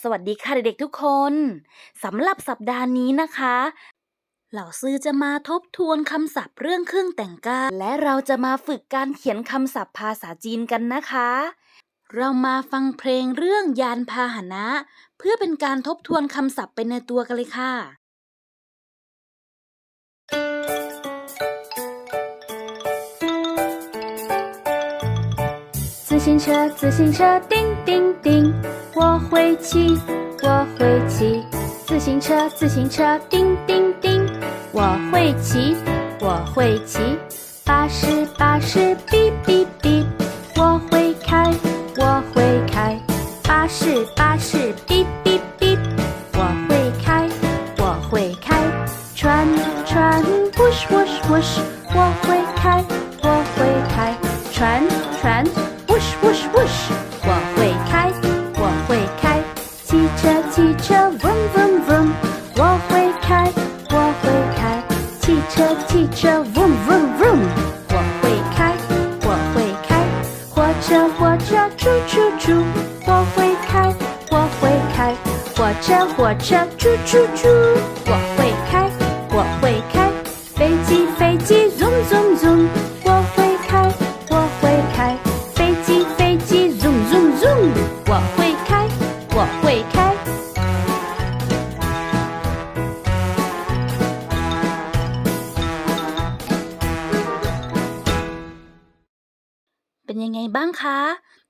นี่ฮาวสวัสดีค่ะเด็กๆทุกคน สำหรับสัปดาห์นี้นะคะ เหล่าซื้อจะมาทบทวนคำศัพท์เรื่องเครื่องแต่งกายและเราจะมาฝึกการเขียนคำศัพท์ภาษาจีนกันนะคะ เรามาฟังเพลงเรื่องยานพาหนะ เพื่อเป็นการทบทวนคำศัพท์ไปในตัวกันเลยค่ะ 自行车，自行车，叮叮叮， 我会骑，我会骑。自行车，自行车，叮叮叮，我会骑，我会骑。巴士，巴士，哔哔哔，我会开，我会开。巴士，巴士，哔哔哔，我会开，我会开。船，船，push push push，我会开，我会开。船，船，push push push，我会开。汽车，汽车，vroom vroom vroom，我会开，我会开。汽车，汽车，vroom vroom vroom，我会开，我会开。火车，火车，出出出，我会开，我会开。火车，火车，出出出，我会开，我会开。飞机，飞机，zoom zoom zoom， เป็นยังไงบ้างคะ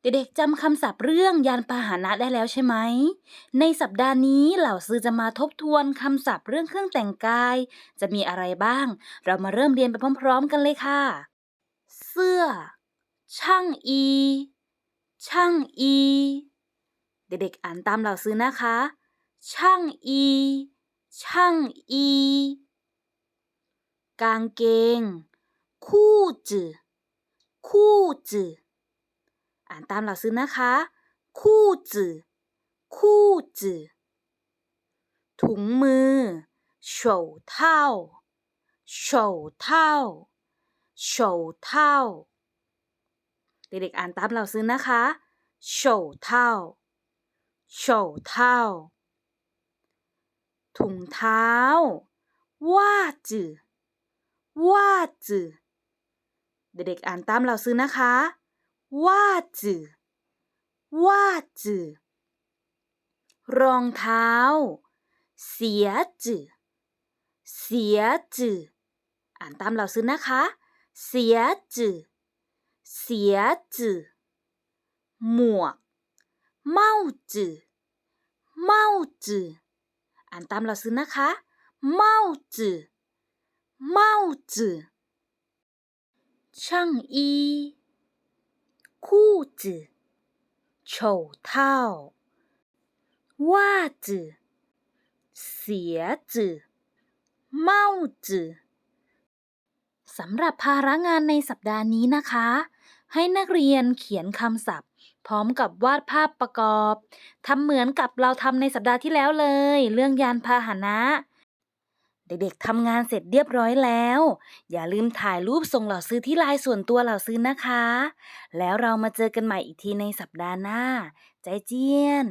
เด็กๆจำคำศัพท์เรื่องยานพาหนะได้แล้วใช่ไหม ในสัปดาห์นี้เหล่าซื้อจะมาทบทวนคำศัพท์เรื่องเครื่องแต่งกาย จะมีอะไรบ้าง เรามาเริ่มเรียนไปพร้อม ๆ กันเลยค่ะ เสื้อ ช่างอี ช่างอี เด็กๆอ่านตามเหล่าซื้อนะคะ ช่างอี ช่างอี กางเกง คู่จือ คู่จืออ่านตามเหล่าซื้อนะคะ คู่จือ คู่จือถุงมือ手套手套手套เด็กๆอ่านตามเหล่าซื้อนะคะ手套手套ถุงเท้า袜子袜子 เด็กๆอ่านตามเราซื้อนะคะว่าจือว่าจือรองเท้า เสียจือเสียจืออ่านตามเราซื้อนะคะ เสียจือเสียจือหมวก เมาจือเมาจืออ่านตามเราซื้อนะคะ เมาจือเมาจือ ช่างอี 裤子、手套、袜子、鞋子、帽子สำหรับภาระงานในสัปดาห์นี้นะคะ ให้นักเรียนเขียนคำศัพท์ พร้อมกับวาดภาพประกอบทำเหมือนกับเราทำในสัปดาห์ที่แล้วเลย เรื่องยานพาหนะ เด็กๆทำงานเสร็จเรียบร้อยแล้ว อย่าลืมถ่ายรูปส่งเหล่าซื้อที่ไลน์ส่วนตัวเหล่าซื้อนะคะ แล้วเรามาเจอกันใหม่อีกทีในสัปดาห์หน้า ใจเจียน